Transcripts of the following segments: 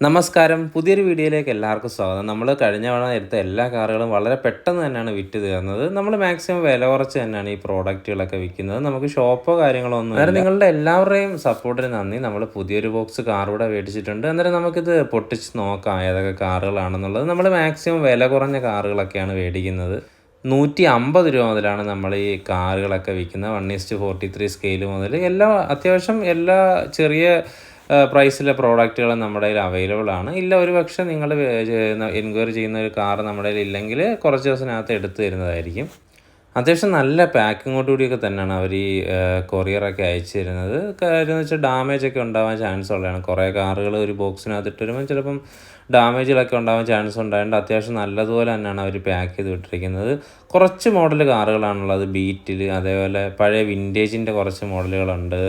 നമസ്കാരം. പുതിയൊരു വീഡിയോയിലേക്ക് എല്ലാവർക്കും സ്വാഗതം. നമ്മൾ കഴിഞ്ഞ തവണ എടുത്ത എല്ലാ കാറുകളും വളരെ പെട്ടെന്ന് തന്നെയാണ് വിറ്റ് തീർന്നത്. നമ്മൾ മാക്സിമം വില കുറച്ച് തന്നെയാണ് ഈ പ്രോഡക്റ്റുകളൊക്കെ വിൽക്കുന്നത്. നമുക്ക് ഷോപ്പോ കാര്യങ്ങളോ ഒന്നും അന്നേരം നിങ്ങളുടെ എല്ലാവരുടെയും സപ്പോർട്ടിന് നന്ദി. നമ്മൾ പുതിയൊരു ബോക്സ് കാർ കൂടെ മേടിച്ചിട്ടുണ്ട്. അന്നേരം നമുക്കിത് പൊട്ടിച്ച് നോക്കാം ഏതൊക്കെ കാറുകളാണെന്നുള്ളത്. നമ്മൾ മാക്സിമം വില കുറഞ്ഞ കാറുകളൊക്കെയാണ് മേടിക്കുന്നത്. നൂറ്റി അമ്പത് രൂപ മുതലാണ് നമ്മൾ ഈ കാറുകളൊക്കെ വിൽക്കുന്നത്. One is to forty three scale മുതൽ എല്ലാ അത്യാവശ്യം എല്ലാ ചെറിയ പ്രൈസിലെ പ്രോഡക്റ്റുകൾ നമ്മുടെ കയ്യിൽ അവൈലബിൾ ആണ്. ഇല്ല ഒരു പക്ഷേ നിങ്ങൾ എൻക്വയറി ചെയ്യുന്ന ഒരു കാർ നമ്മുടെ കയ്യിൽ ഇല്ലെങ്കിൽ കുറച്ച് ദിവസത്തിനകത്ത് എടുത്തു തരുന്നതായിരിക്കും. അത്യാവശ്യം നല്ല പാക്കിങ്ങോട് കൂടിയൊക്കെ തന്നെയാണ് അവർ ഈ കൊറിയറൊക്കെ അയച്ചു തരുന്നത്. കാര്യം എന്ന് വെച്ചാൽ ഡാമേജ് ഒക്കെ ഉണ്ടാവാൻ ചാൻസ് ഉള്ളതാണ്. കുറേ കാറുകൾ ഒരു ബോക്സിനകത്ത് ഇട്ട് വരുമ്പോൾ ചിലപ്പം ഡാമേജുകളൊക്കെ ഉണ്ടാവാൻ ചാൻസ് ഉണ്ടായതുകൊണ്ട് അത്യാവശ്യം നല്ലതുപോലെ തന്നെയാണ് അവർ പാക്ക് ചെയ്ത് വിട്ടിരിക്കുന്നത്. കുറച്ച് മോഡൽ കാറുകളാണുള്ളത്. ബീറ്റിൽ അതേപോലെ പഴയ വിന്റേജിന്റെ കുറച്ച് മോഡലുകളുണ്ട്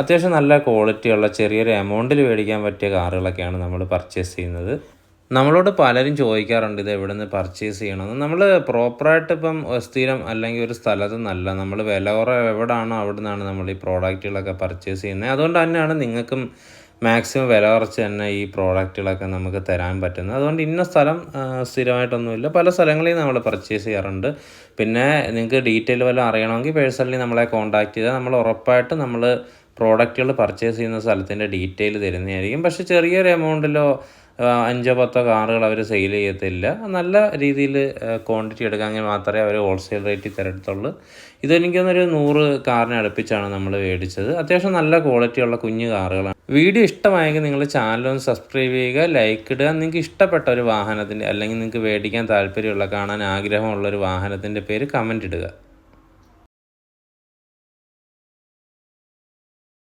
അത്യാവശ്യം നല്ല ക്വാളിറ്റിയുള്ള ചെറിയൊരു എമൗണ്ടിൽ മേടിക്കാൻ പറ്റിയ കാറുകളൊക്കെയാണ് നമ്മൾ പർച്ചേസ് ചെയ്യുന്നത്. നമ്മളോട് പലരും ചോദിക്കാറുണ്ട് ഇത് എവിടെ നിന്ന് പർച്ചേസ് ചെയ്യണമെന്ന് നമ്മൾ പ്രോപ്പറായിട്ട് ഇപ്പം സ്ഥിരം അല്ലെങ്കിൽ ഒരു സ്ഥലത്ത് നിന്നല്ല നമ്മൾ വില കുറവ് എവിടാണോ അവിടെ നിന്നാണ് നമ്മൾ ഈ പ്രോഡക്റ്റുകളൊക്കെ പർച്ചേസ് ചെയ്യുന്നത്. അതുകൊണ്ട് തന്നെയാണ് നിങ്ങൾക്കും മാക്സിമം വില കുറച്ച് തന്നെ ഈ പ്രോഡക്റ്റുകളൊക്കെ നമുക്ക് തരാൻ പറ്റുന്നത്. അതുകൊണ്ട് ഇന്ന സ്ഥലം സ്ഥിരമായിട്ടൊന്നുമില്ല. പല സ്ഥലങ്ങളിൽ നമ്മൾ പർച്ചേസ് ചെയ്യാറുണ്ട്. പിന്നെ നിങ്ങൾക്ക് ഡീറ്റെയിൽ വല്ലതും അറിയണമെങ്കിൽ പേഴ്സണലി നമ്മളെ കോൺടാക്ട് ചെയ്താൽ നമ്മൾ ഉറപ്പായിട്ട് നമ്മൾ പ്രോഡക്റ്റുകൾ പർച്ചേസ് ചെയ്യുന്ന സ്ഥലത്തിന്റെ ഡീറ്റെയിൽ തരുന്നതായിരിക്കും. പക്ഷേ ചെറിയൊരു എമൗണ്ടിലോ അഞ്ചോ പത്തോ കാറുകൾ അവർ സെയിൽ ചെയ്യത്തില്ല. നല്ല രീതിയിൽ ക്വാണ്ടിറ്റി എടുക്കാമെങ്കിൽ മാത്രമേ അവർ ഹോൾസെയിൽ റേറ്റിൽ തരത്തുള്ളൂ. ഇതെനിക്കൊന്നൊരു നൂറ് കാറിനെ അടുപ്പിച്ചാണ് നമ്മൾ മേടിച്ചത്. അത്യാവശ്യം നല്ല ക്വാളിറ്റിയുള്ള കുഞ്ഞു കാറുകളാണ്. വീഡിയോ ഇഷ്ടമായെങ്കിൽ നിങ്ങൾ ചാനൽ ഒന്ന് സബ്സ്ക്രൈബ് ചെയ്യുക ലൈക്ക് ഇടുക. നിങ്ങൾക്ക് ഇഷ്ടപ്പെട്ട ഒരു വാഹനത്തിന്റെ അല്ലെങ്കിൽ നിങ്ങൾക്ക് മേടിക്കാൻ താല്പര്യമുള്ള കാണാൻ ആഗ്രഹമുള്ള ഒരു വാഹനത്തിന്റെ പേര് കമന്റ് ഇടുക.